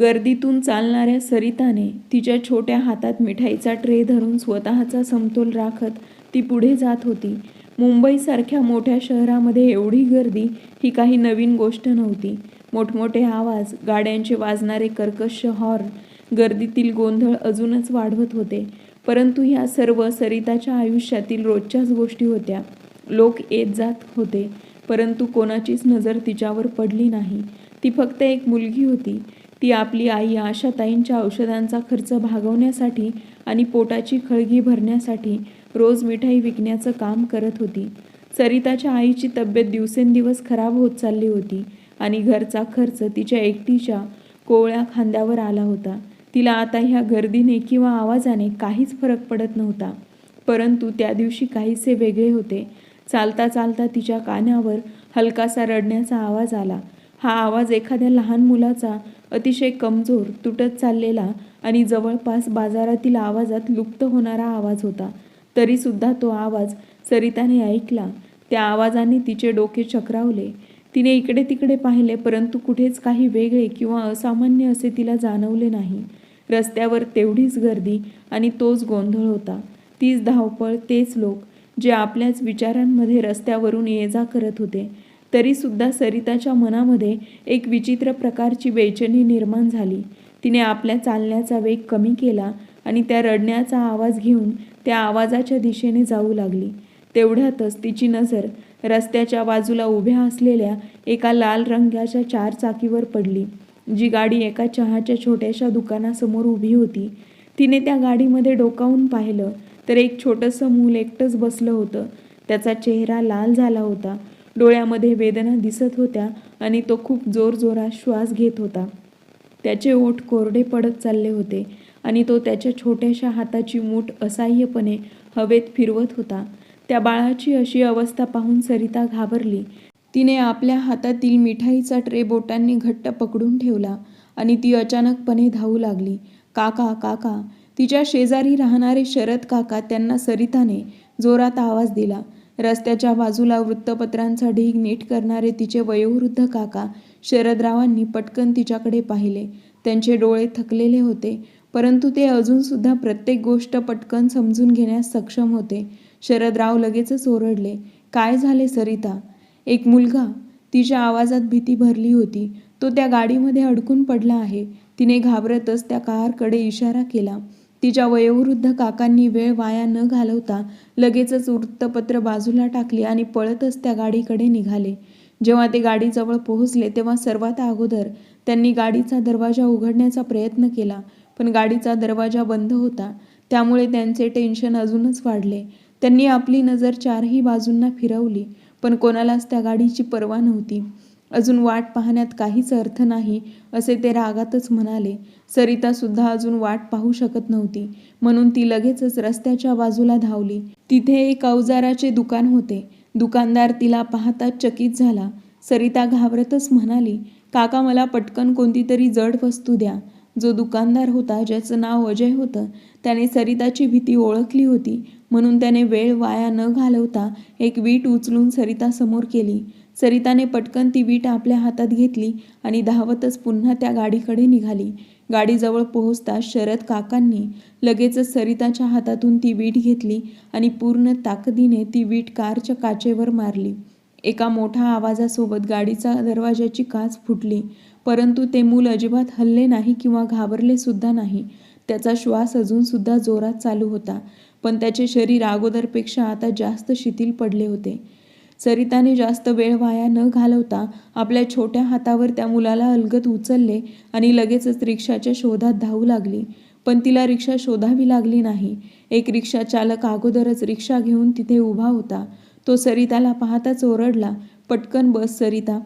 गर्दीतून चालणाऱ्या सरिताने तिच्या छोट्या हातात मिठाईचा ट्रे धरून स्वतःचा समतोल राखत ती पुढे जात होती. मुंबईसारख्या मोठ्या शहरामध्ये एवढी गर्दी ही काही नवीन गोष्ट नव्हती. मोठमोठे आवाज गाड्यांचे वाजणारे कर्कश हॉर्न गर्दीतील गोंधळ अजूनच वाढवत होते. परंतु ह्या सर्व सरिताच्या आयुष्यातील रोजच्याच गोष्टी होत्या. लोक येत जात होते परंतु कोणाचीच नजर तिच्यावर पडली नाही. ती फक्त एक मुलगी होती. ती आपली आई आशाताईंच्या औषधांचा खर्च भागवण्यासाठी आणि पोटाची खळगी भरण्यासाठी रोज मिठाई विकण्याचं काम करत होती. सरिताच्या आईची तब्येत दिवसेंदिवस खराब होत चालली होती आणि घरचा खर्च तिच्या एकटीच्या कोवळ्या खांद्यावर आला होता. तिला आता ह्या गर्दीने किंवा आवाजाने काहीच फरक पडत नव्हता. परंतु त्या दिवशी काहीसे वेगळे होते. चालता चालता तिच्या कानावर हलकासा रडण्याचा आवाज आला. हा आवाज एखाद्या लहान मुलाचा अतिशय कमजोर तुटत चाललेला आणि जवळपास बाजारातील आवाजात लुप्त होणारा आवाज होता. तरीसुद्धा तो आवाज सरिताने ऐकला. त्या आवाजाने तिचे डोके चक्रावले. तिने इकडे तिकडे पाहिले परंतु कुठेच काही वेगळे किंवा असामान्य असे तिला जाणवले नाही. रस्त्यावर तेवढीच गर्दी आणि तोच गोंधळ होता. तीच धावपळ तेच लोक जे आपल्याच विचारांमध्ये रस्त्यावरून ये जा करत होते. तरीसुद्धा सरिताच्या मनामध्ये एक विचित्र प्रकारची बेचैनी निर्माण झाली. तिने आपल्या चालण्याचा वेग कमी केला आणि त्या रडण्याचा आवाज घेऊन त्या आवाजाच्या दिशेने जाऊ लागली. तेवढ्यातच तिची नजर रस्त्याच्या बाजूला उभ्या असलेल्या एका लाल रंगाच्या चार चाकीवर पडली. जी गाडी एका चहाच्या छोट्याशा दुकानासमोर उभी होती. तिने त्या गाडीमध्ये डोकावून पाहिलं तर एक छोटंसं मूल एकटंच बसलं होतं. त्याचा चेहरा लाल झाला होता. डोळ्यामध्ये वेदना दिसत होत्या आणि तो खूप जोरजोरात श्वास घेत होता. त्याचे ओठ कोरडे पडत चालले होते आणि तो त्याच्या छोट्याशा हाताची मूठ असह्यपणे हवेत फिरवत होता. त्या बाळाची अशी अवस्था पाहून सरिता घाबरली. तिने आपल्या हातातील मिठाईचा ट्रे बोटांनी घट्ट पकडून ठेवला आणि ती अचानकपणे धावू लागली. काका काका तिच्या शेजारी राहणारे शरद काका त्यांना सरिताने जोरात आवाज दिला. रस्त्याच्या बाजूला वृत्तपत्रांचा ढीग नीट करणारे तिचे वयोवृद्ध काका शरदरावांनी पटकन तिच्याकडे पाहिले. त्यांचे डोळे थकलेले होते परंतु ते अजूनसुद्धा प्रत्येक गोष्ट पटकन समजून घेण्यास सक्षम होते. शरदराव लगेचच ओरडले काय झाले सरिता? एक मुलगा? तिच्या आवाजात भीती भरली होती. तो त्या गाडीमध्ये अडकून पडला आहे. तिने घाबरतच त्या कारकडे इशारा केला. तिच्या वयोवृद्ध काकांनी वेळ वाया न घालवता लगेचच वृत्तपत्र बाजूला टाकले आणि पळतच त्या गाडीकडे निघाले. जेव्हा ते गाडीजवळ पोहोचले तेव्हा सर्वात अगोदर त्यांनी गाडीचा दरवाजा उघडण्याचा प्रयत्न केला पण गाडीचा दरवाजा बंद होता. त्यामुळे त्यांचे टेन्शन अजूनच वाढले. त्यांनी आपली नजर चारही बाजूंना फिरवली पण कोणालाच त्या गाडीची पर्वा नव्हती. अजून वाट पाहण्यात काहीच अर्थ नाही असे ते रागातच म्हणाले. सरितासुद्धा अजून वाट पाहू शकत नव्हती. म्हणून ती लगेचच रस्त्याच्या बाजूला धावली. तिथे एक अवजाराचे दुकान होते. दुकानदार तिला पाहताच चकित झाला. सरिता घाबरतच म्हणाली काका मला पटकन कोणती तरी जड वस्तू द्या. जो दुकानदार होता ज्याचं नाव अजय होतं त्याने सरिताची भीती ओळखली होती. म्हणून त्याने वेळ वाया न घालवता एक वीट उचलून सरितासमोर केली. सरिताने पटकन ती वीट आपल्या हातात घेतली आणि धावतच पुन्हा त्या गाडीकडे निघाली. गाडीजवळ पोहोचता शरद काकांनी लगेचच सरिताच्या हातातून ती वीट घेतली आणि पूर्ण ताकदीने ती वीट कारच्या काचेवर मारली. एका मोठ्या आवाजासोबत गाडीचा दरवाजाची काच फुटली. परंतु ते मूल अजिबात हल्ले नाही किंवा घाबरले सुद्धा नाही. त्याचा श्वास अजूनसुद्धा जोरात चालू होता. पण त्याचे शरीर अगोदरपेक्षा आता जास्त शिथिल पडले होते. सरिताने जास्त वेळ वाया न घालवता आपल्या छोट्या हातावर त्या मुलाला अलगत उचलले आणि लगेचच रिक्षाच्या शोधात धावू लागली. पण तिला रिक्षा शोधावी लागली नाही. एक रिक्षा चालक अगोदरच रिक्षा घेऊन तिथे उभा होता. तो सरिताला पाहताच ओरडला पटकन बस सरिता.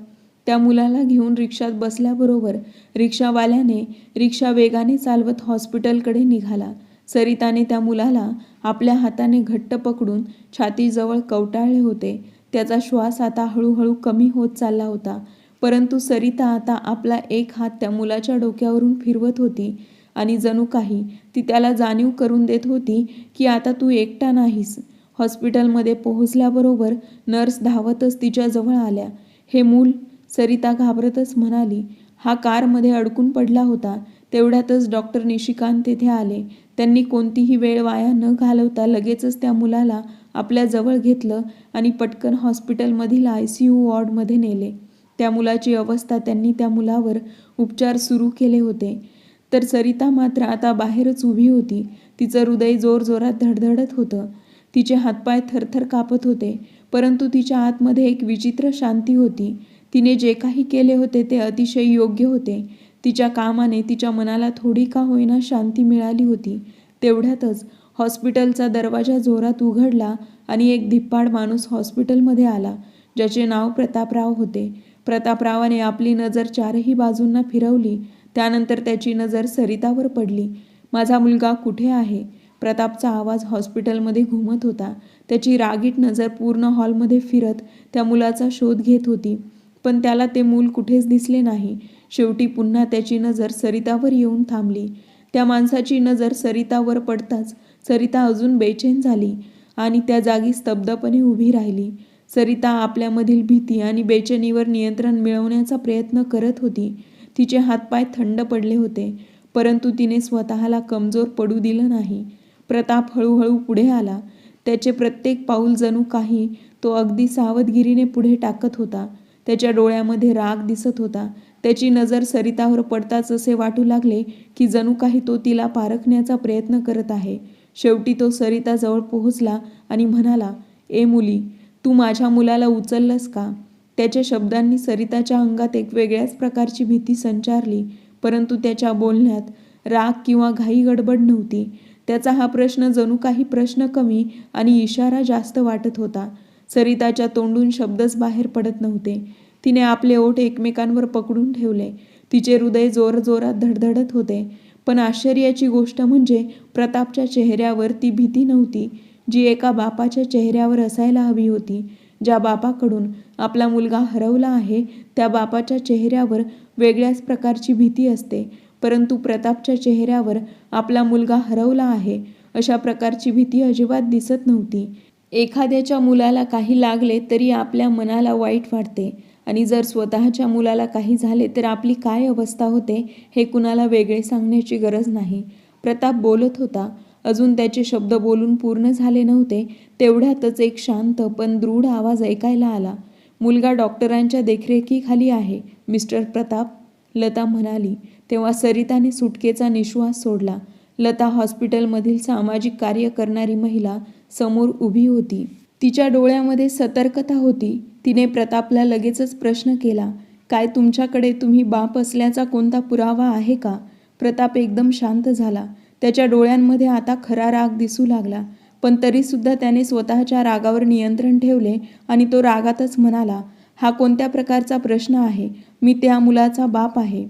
त्या मुलाला घेऊन रिक्षात बसल्याबरोबर रिक्षावाल्याने रिक्षा वेगाने चालवत हॉस्पिटलकडे निघाला. सरिताने त्या मुलाला आपल्या हाताने घट्ट पकडून छातीजवळ कवटाळले होते. त्याचा श्वास आता हळूहळू कमी होत चालला होता. परंतु सरिता आता आपला एक हात त्या मुलाच्या डोक्यावरून फिरवत होती आणि जणू काही ती त्याला जाणीव करून देत होती की आता तू एकटा नाहीस. हॉस्पिटलमध्ये पोहोचल्याबरोबर नर्स धावतच तिच्याजवळ आल्या. हे मूल सरिता घाबरतच म्हणाली हा कारमध्ये अडकून पडला होता. तेवढ्यातच डॉक्टर निशिकांत तेथे आले. त्यांनी कोणतीही वेळ वाया न घालवता लगेचच त्या मुलाला आपल्या जवळ घेतलं आणि पटकन हॉस्पिटलमधील आय सी यू वॉर्डमध्ये नेले. त्या मुलाची अवस्था त्यांनी त्या मुलावर उपचार सुरू केले होते. तर सरिता मात्र आता बाहेरच उभी होती. तिचं हृदय जोरजोरात धडधडत होतं. तिचे हातपाय थरथर कापत होते परंतु तिच्या आतमध्ये एक विचित्र शांती होती. तिने जे काही केले होते ते अतिशय योग्य होते. तिच्या कामाने तिच्या मनाला थोडी का होईना शांती मिळाली होती. तेवढ्यातच हॉस्पिटलचा दरवाजा जोरात उघडला आणि एक धिप्पाड माणूस हॉस्पिटलमध्ये आला ज्याचे नाव प्रतापराव होते. प्रतापरावाने आपली नजर चारही बाजूंना फिरवली त्यानंतर त्याची नजर सरितावर पडली. माझा मुलगा कुठे आहे? प्रतापचा आवाज हॉस्पिटलमध्ये घुमत होता. त्याची रागीट नजर पूर्ण हॉलमध्ये फिरत त्या मुलाचा शोध घेत होती. पण त्याला ते मूल कुठेच दिसले नाही. शेवटी पुन्हा त्याची नजर सरितावर येऊन थांबली. त्या माणसाची नजर सरितावर पडताच सरिता अजून बेचैन झाली आणि त्या जागी स्तब्धपणे उभी राहिली. सरिता आपल्यामधील भीती आणि बेचैनीवर नियंत्रण मिळवण्याचा प्रयत्न करत होती. तिचे हातपाय थंड पडले होते परंतु तिने स्वतःला कमजोर पडू दिलं नाही. प्रताप हळूहळू पुढे आला. त्याचे प्रत्येक पाऊल जणू काही तो अगदी सावधगिरीने पुढे टाकत होता. त्याच्या डोळ्यामध्ये राग दिसत होता. त्याची नजर सरितावर पडताच असे वाटू लागले की जणू काही तो तिला पारखण्याचा प्रयत्न करत आहे. शेवटी तो सरिताजवळ पोहोचला आणि म्हणाला ए मुली तू माझ्या मुलाला उचललंस का? त्याच्या शब्दांनी सरिताच्या अंगात एक वेगळ्याच प्रकारची भीती संचारली परंतु त्याच्या बोलण्यात राग किंवा घाई गडबड नव्हती. त्याचा हा प्रश्न जणू काही प्रश्न कमी आणि इशारा जास्त वाटत होता. सरिताच्या तोंडून शब्दच बाहेर पडत नव्हते. तिने आपले ओठ एकमेकांवर पकडून ठेवले. तिचे हृदय जोरजोरात धडधडत होते. पण आश्चर्याची गोष्ट म्हणजे प्रतापच्या चेहऱ्यावर ती भीती नव्हती. जी एका बापाच्या चेहऱ्यावर असायला हवी होती. ज्या बापाकडून आपला मुलगा हरवला आहे त्या बापाच्या चेहऱ्यावर वेगळ्याच प्रकारची भीती असते. परंतु प्रतापच्या चेहऱ्यावर आपला मुलगा हरवला आहे अशा प्रकारची भीती अजिबात दिसत नव्हती. एखाद्याच्या मुलाला काही लागले तरी आपल्या मनाला वाईट वाटते. आणि जर स्वतःच्या मुलाला काही झाले तर आपली काय अवस्था होते हे कुणाला वेगळे सांगण्याची गरज नाही. प्रताप बोलत होता. अजून त्याचे शब्द बोलून पूर्ण झाले नव्हते. तेवढ्यातच एक शांत पण दृढ आवाज ऐकायला आला. मुलगा डॉक्टरांच्या देखरेखीखाली आहे. मिस्टर प्रताप? लता म्हणाली. तेव्हा सरिताने सुटकेचा निश्वास सोडला. लता हॉस्पिटलमधील सामाजिक कार्य करणारी महिला समोर उभी होती. तिच्या डोळ्यामध्ये सतर्कता होती. तिने प्रतापला लगेचच प्रश्न केला काय तुमच्याकडे तुम्ही बाप असल्याचा कोणता पुरावा आहे का? प्रताप एकदम शांत झाला. त्याच्या डोळ्यांमध्ये आता खरा राग दिसू लागला पण तरीसुद्धा त्याने स्वतःच्या रागावर नियंत्रण ठेवले आणि तो रागातच म्हणाला हा कोणत्या प्रकारचा प्रश्न आहे? मी त्या मुलाचा बाप आहे.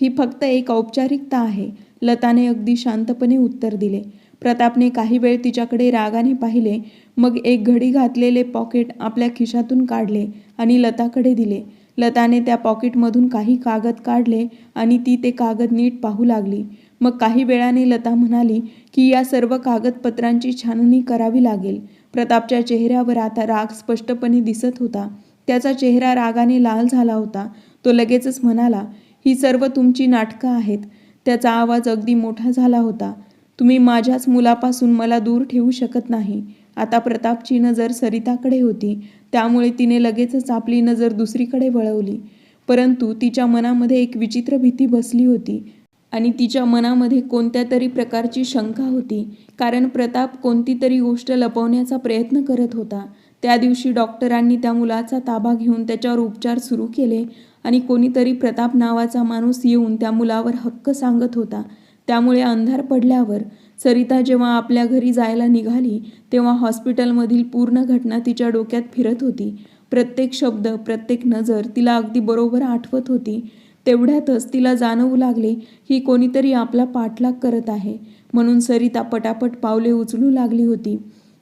ही फक्त एक औपचारिकता आहे. लताने अगदी शांतपणे उत्तर दिले. प्रतापने काही वेळ तिच्याकडे रागाने पाहिले. मग एक घडी घातलेले पॉकेट आपल्या खिशातून काढले आणि लताकडे दिले. लताने त्या पॉकेटमधून काही कागद काढले आणि ती ते कागद नीट पाहू लागली. मग काही वेळाने लता म्हणाली की या सर्व कागदपत्रांची छाननी करावी लागेल. प्रतापच्या चेहऱ्यावर आता राग स्पष्टपणे दिसत होता. त्याचा चेहरा रागाने लाल झाला होता. तो लगेचच म्हणाला ही सर्व तुमची नाटकं आहेत. त्याचा आवाज अगदी मोठा झाला होता. तुम्ही माझ्याच मुलापासून मला दूर ठेवू शकत नाही. आता प्रतापची नजर सरिताकडे होती. त्यामुळे तिने लगेचच आपली नजर दुसरीकडे वळवली. परंतु तिच्या मनामध्ये एक विचित्र भीती बसली होती आणि तिच्या मनामध्ये कोणत्या तरी प्रकारची शंका होती. कारण प्रताप कोणती तरी गोष्ट लपवण्याचा प्रयत्न करत होता. त्या दिवशी डॉक्टरांनी त्या मुलाचा ताबा घेऊन त्याच्यावर उपचार सुरू केले आणि कोणीतरी प्रताप नावाचा माणूस येऊन त्या मुलावर हक्क सांगत होता. त्यामुळे अंधार पडल्यावर सरिता जेव्हा आपल्या घरी जायला निघाली तेव्हा हॉस्पिटलमधील पूर्ण घटना तिच्या डोक्यात फिरत होती. प्रत्येक शब्द प्रत्येक नजर तिला अगदी बरोबर आठवत होती. तेवढ्यातच तिला जाणवू लागले की कोणीतरी आपला पाठलाग करत आहे. म्हणून सरिता पटापट पावले उचलू लागली होती.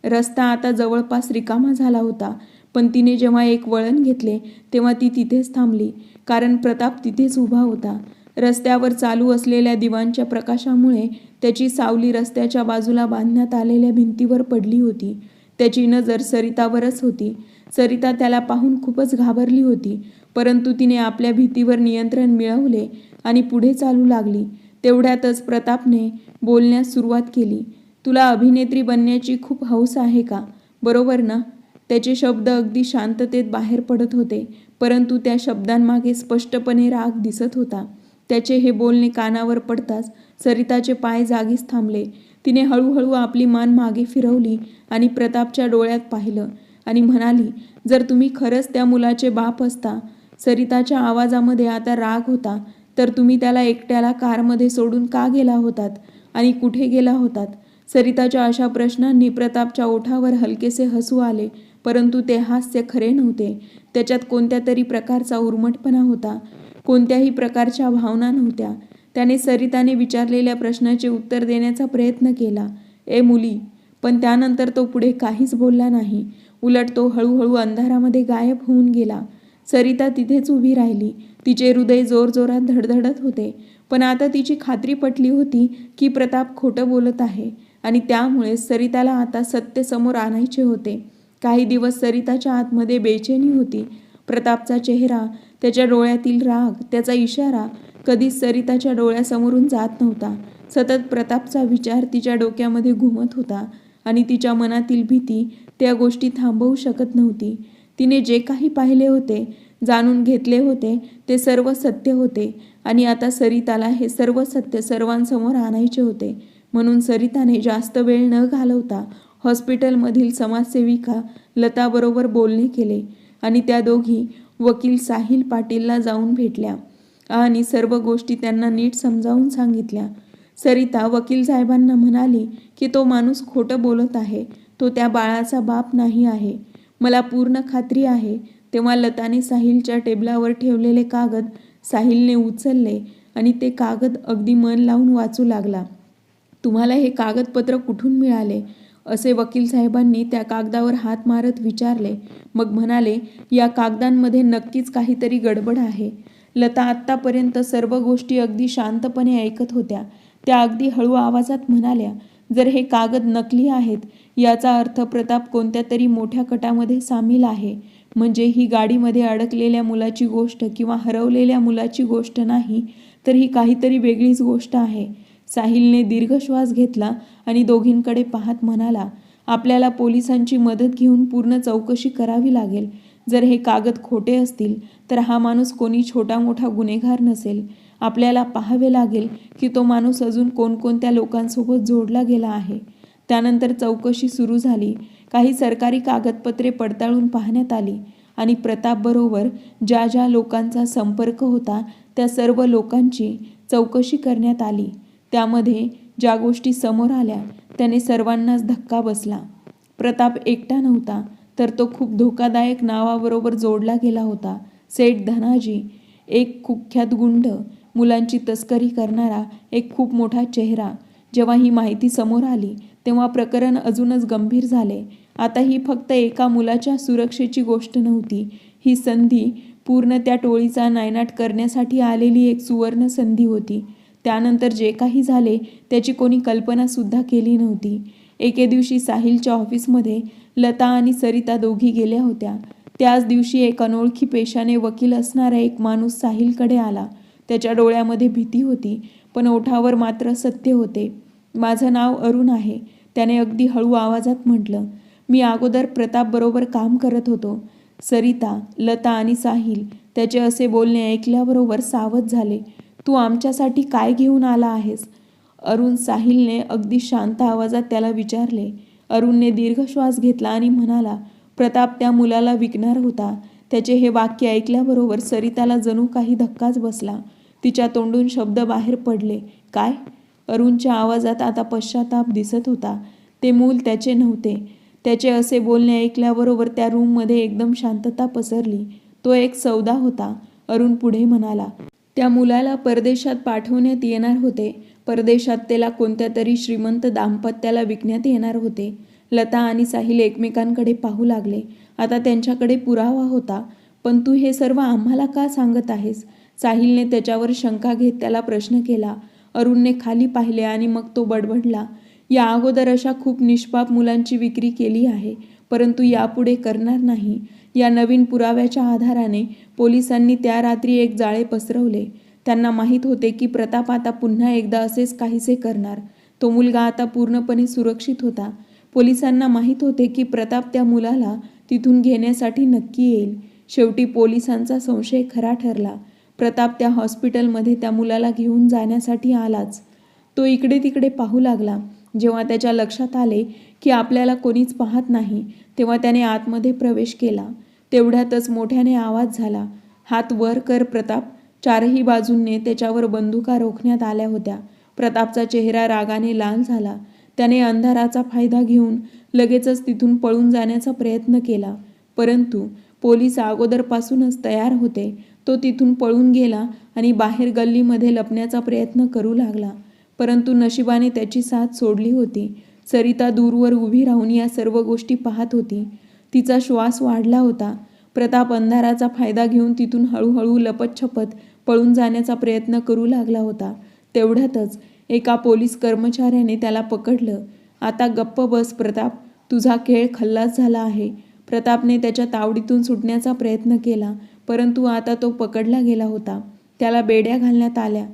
रस्ता आता जवळपास रिकामा झाला होता पण तिने जेव्हा एक वळण घेतले तेव्हा ती तिथेच थांबली. कारण प्रताप तिथेच उभा होता. रस्त्यावर चालू असलेल्या दिवांच्या प्रकाशामुळे त्याची सावली रस्त्याच्या बाजूला बांधण्यात आलेल्या भिंतीवर पडली होती. त्याची नजर सरितावरच होती. सरिता त्याला पाहून खूपच घाबरली होती. परंतु तिने आपल्या भीतीवर नियंत्रण मिळवले आणि पुढे चालू लागली. तेवढ्यातच प्रतापने बोलण्यास सुरुवात केली. तुला अभिनेत्री बनण्याची खूप हौस आहे का? बरोबर ना त्याचे शब्द अगदी शांततेत बाहेर पडत होते. परंतु त्या शब्दांमागे स्पष्टपणे राग दिसत होता. त्याचे हे बोलणे कानावर पडताच सरिताचे पाय जागीच थांबले. तिने हळूहळू आपली मान मागे फिरवली आणि प्रतापच्या डोळ्यात पाहिलं आणि म्हणाली जर तुम्ही खरंच त्या मुलाचे बाप असता सरिताच्या आवाजामध्ये आता राग होता तर तुम्ही त्याला एकट्याला कारमध्ये सोडून का गेला होतात आणि कुठे गेला होतात सरिताच्या अशा प्रश्नांनी प्रतापच्या ओठावर हलकेसे हसू आले परंतु ते हास्य खरे नव्हते. त्याच्यात कोणत्या तरी प्रकारचा उर्मटपणा होता. कोणत्याही प्रकारच्या भावना नव्हत्या. त्याने सरिताने विचारलेल्या प्रश्नाचे उत्तर देण्याचा प्रयत्न केला. ए मुली पण त्यानंतर तो पुढे काहीच बोलला नाही उलट तो हळूहळू अंधारामध्ये गायब होऊन गेला. सरिता तिथेच उभी राहिली. तिचे हृदय जोरजोरात धडधडत होते. पण आता तिची खात्री पटली होती की प्रताप खोटं बोलत आहे आणि त्यामुळे सरिताला आता सत्य समोर आणायचे होते. काही दिवस सरिताच्या आतमध्ये बेचैनी होती. प्रतापचा चेहरा त्याच्या डोळ्यातील राग त्याचा इशारा कधीच सरिताच्या डोळ्यासमोरून जात नव्हता. सतत प्रतापचा विचार तिच्या डोक्यामध्ये घुमत होता आणि तिच्या मनातील भीती त्या गोष्टी थांबवू शकत नव्हती. तिने जे काही पाहिले होते जाणून घेतले होते ते सर्व सत्य होते आणि आता सरिताला हे सर्व सत्य सर्वांसमोर आणायचे होते. म्हणून सरिताने जास्त वेळ न घालवता हॉस्पिटलमधील समाजसेविका लताबरोबर बोलणे केले आणि त्या दोघी वकील साहिल पाटीलला जाऊन भेटल्या आणि सर्व गोष्टी त्यांना नीट समजावून सांगितल्या. सरिता वकील साहेबांना म्हणाली की तो माणूस खोटं बोलत आहे. तो त्या बाळाचा बाप नाही आहे. मला पूर्ण खात्री आहे. तेव्हा लताने साहिलच्या टेबलावर ठेवलेले कागद साहिलने उचलले आणि ते कागद अगदी मन लावून वाचू लागला. तुम्हाला हे कागदपत्र कुठून मिळाले? असे वकील साहेबांनी त्या कागदावर हात मारत विचारले. मग म्हणाले या कागदांमध्ये नक्कीच काहीतरी गडबड आहे. लता आत्तापर्यंत सर्व गोष्टी अगदी शांतपणे ऐकत होत्या. त्या अगदी हळू आवाजात म्हणाल्या जर हे कागद नकली आहेत याचा अर्थ प्रताप कोणत्या तरी मोठ्या कटामध्ये सामील आहे. म्हणजे ही गाडीमध्ये अडकलेल्या मुलाची गोष्ट किंवा हरवलेल्या मुलाची गोष्ट नाही तर ही काहीतरी वेगळीच गोष्ट आहे. साहिलने दीर्घ श्वास घेतला आणि दोघींकडे पाहत म्हणाला आपल्याला पोलिसांची मदत घेऊन पूर्ण चौकशी करावी लागेल. जर हे कागद खोटे असतील तर हा माणूस कोणी छोटा मोठा गुन्हेगार नसेल. आपल्याला पाहावे लागेल की तो माणूस अजून कोणकोणत्या लोकांसोबत जोडला गेला आहे. त्यानंतर चौकशी सुरू झाली. काही सरकारी कागदपत्रे पडताळून पाहण्यात आली आणि प्रतापबरोबर ज्या ज्या लोकांचा संपर्क होता त्या सर्व लोकांची चौकशी करण्यात आली. त्यामध्ये ज्या गोष्टी समोर आल्या त्याने सर्वांनाच धक्का बसला. प्रताप एकटा नव्हता तर तो खूप धोकादायक नावाबरोबर जोडला गेला होता. सेठ धनाजी एक कुख्यात गुंड मुलांची तस्करी करणारा एक खूप मोठा चेहरा. जेव्हा ही माहिती समोर आली तेव्हा प्रकरण अजूनच गंभीर झाले. आता ही फक्त एका मुलाच्या सुरक्षेची गोष्ट नव्हती. ही संधी पूर्ण त्या टोळीचा नायनाट करण्यासाठी आलेली एक सुवर्ण संधी होती. त्यानंतर जे काही झाले त्याची कोणी कल्पनासुद्धा केली नव्हती. एके दिवशी साहिलच्या ऑफिसमध्ये लता आणि सरिता दोघी गेल्या होत्या. त्याच दिवशी एक अनोळखी पेशाने वकील असणारा एक माणूस साहिलकडे आला. त्याच्या डोळ्यामध्ये भीती होती पण ओठावर मात्र सत्य होते. माझं नाव अरुण आहे त्याने अगदी हळू आवाजात म्हटलं. मी अगोदर प्रतापबरोबर काम करत होतो. सरिता लता आणि साहिल त्याचे असे बोलणे ऐकल्याबरोबर सावध झाले. तू आमच्यासाठी काय घेऊन आला आहेस? अरुण साहिलने अगदी शांत आवाजात त्याला विचारले. अरुणने दीर्घ श्वास घेतला आणि म्हणाला प्रताप त्या मुलाला विकणार होता. त्याचे हे वाक्य ऐकल्याबरोबर सरिताला जणू काही धक्काच बसला. तिच्या तोंडून शब्द बाहेर पडले. काय? अरुणच्या आवाजात आता पश्चाताप दिसत होता. ते मूल त्याचे नव्हते. त्याचे असे बोलणे ऐकल्याबरोबर त्या रूममध्ये एकदम शांतता पसरली. तो एक सौदा होता. अरुण पुढे म्हणाला त्या मुलाला परदेशात पाठवण्यात येणार होते. परदेशात त्याला कोणत्या तरी श्रीमंत दाम्पत्याला विकण्यात येणार होते. लता आणि साहिल एकमेकांकडे पाहू लागले. आता त्यांच्याकडे पुरावा होता. पण तू हे सर्व आम्हाला का सांगत आहेस? साहिलने त्याच्यावर शंका घेत त्याला प्रश्न केला. अरुणने खाली पाहिले आणि मग तो बडबडला. या अगोदर अशा खूप निष्पाप मुलांची विक्री केली आहे. परंतु यापुढे करणार नाही. या नवीन पुराव्याच्या आधाराने पोलिसांनी त्या रात्री एक जाळे पसरवले. त्यांना माहीत होते की प्रताप आता पुन्हा एकदा असेच काहीसे करणार. तो मुलगा आता पूर्णपणे सुरक्षित होता. पोलिसांना माहीत होते की प्रताप त्या मुलाला तिथून घेण्यासाठी नक्की येईल. शेवटी पोलिसांचा संशय खरा ठरला. प्रताप त्या हॉस्पिटलमध्ये त्या मुलाला घेऊन जाण्यासाठी आलाच. तो इकडे तिकडे पाहू लागला. जेव्हा त्याच्या लक्षात आले की आपल्याला कोणीच पाहत नाही तेव्हा त्याने आतमध्ये प्रवेश केला. तेवढ्यातच मोठ्याने आवाज झाला. हात वर कर प्रताप. चारही बाजूंनी त्याच्यावर बंदुका रोखण्यात आल्या होत्या. प्रतापचा चेहरा रागाने लाल झाला. त्याने अंधाराचा फायदा घेऊन लगेचच तिथून पळून जाण्याचा प्रयत्न केला. परंतु पोलीस अगोदरपासूनच तयार होते. तो तिथून पळून गेला आणि बाहेर गल्लीमध्ये लपण्याचा प्रयत्न करू लागला. परंतु नशिबाने त्याची साथ सोडली होती. सरिता दूरवर उभी राहून या सर्व गोष्टी पाहत होती. तिचा श्वास वाढला होता. प्रताप अंधाराचा फायदा घेऊन तिथून हळूहळू लपतछपत पळून जाण्याचा प्रयत्न करू लागला होता. तेवढ्यातच एका पोलीस कर्मचाऱ्याने त्याला पकडलं. आता गप्प बस प्रताप तुझा खेळ खल्लास झाला आहे. प्रतापने त्याच्या तावडीतून सुटण्याचा प्रयत्न केला परंतु आता तो पकडला गेला होता. त्याला बेड्या घालण्यात आल्या.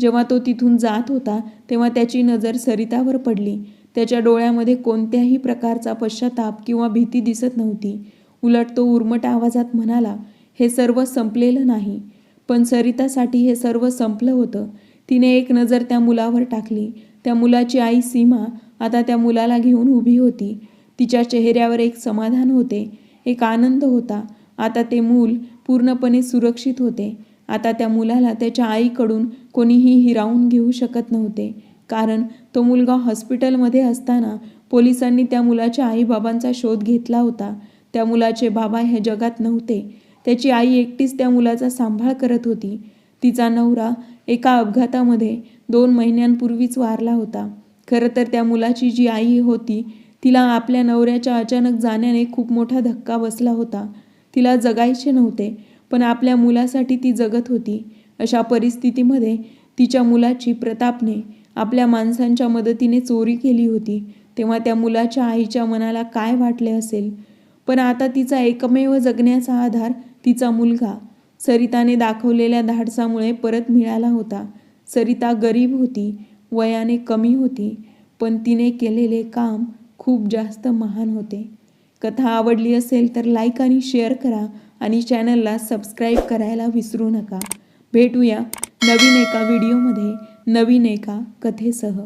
जेव्हा तो तिथून जात होता तेव्हा त्याची नजर सरितावर पडली. त्याच्या डोळ्यामध्ये कोणत्याही प्रकारचा पश्चाताप किंवा भीती दिसत नव्हती. उलट तो उर्मट आवाजात म्हणाला हे सर्व संपलेलं नाही. पण सरितासाठी हे सर्व संपलं होतं. तिने एक नजर त्या मुलावर टाकली. त्या मुलाची आई सीमा आता त्या मुलाला घेऊन उभी होती. तिच्या चेहऱ्यावर एक समाधान होते एक आनंद होता. आता ते मूल पूर्णपणे सुरक्षित होते. आता त्या मुलाला त्याच्या आईकडून कोणीही हिरावून घेऊ शकत नव्हते. कारण तो मुलगा हॉस्पिटलमध्ये असताना पोलिसांनी त्या मुलाच्या आईबाबांचा शोध घेतला होता. त्या मुलाचे बाबा ह्या जगात नव्हते. त्याची आई एकटीच त्या मुलाचा सांभाळ करत होती. तिचा नवरा एका अपघातामध्ये दोन महिन्यांपूर्वीच वारला होता. खरं तर त्या मुलाची जी आई होती तिला आपल्या नवऱ्याच्या अचानक जाण्याने खूप मोठा धक्का बसला होता. तिला जगायचे नव्हते पण आपल्या मुलासाठी ती जगत होती. अशा परिस्थितीमध्ये तिच्या मुलाची प्रतापने आपल्या माणसांच्या मदतीने चोरी केली होती. तेव्हा त्या मुलाच्या आईच्या मनाला काय वाटले असेल? पण आता तिचा एकमेव जगण्याचा आधार तिचा मुलगा. सरिताने दाखवलेल्या धाडसामुळे परत मिळाला होता. सरिता गरीब होती वयाने कमी होती पण तिने केलेले काम खूप जास्त महान होते. कथा आवडली असेल तर लाईक आणि शेअर करा आणि चॅनलला सबस्क्राईब करायला विसरू नका. भेटूया नवीन एका व्हिडिओमध्ये नवीन एका कथेसह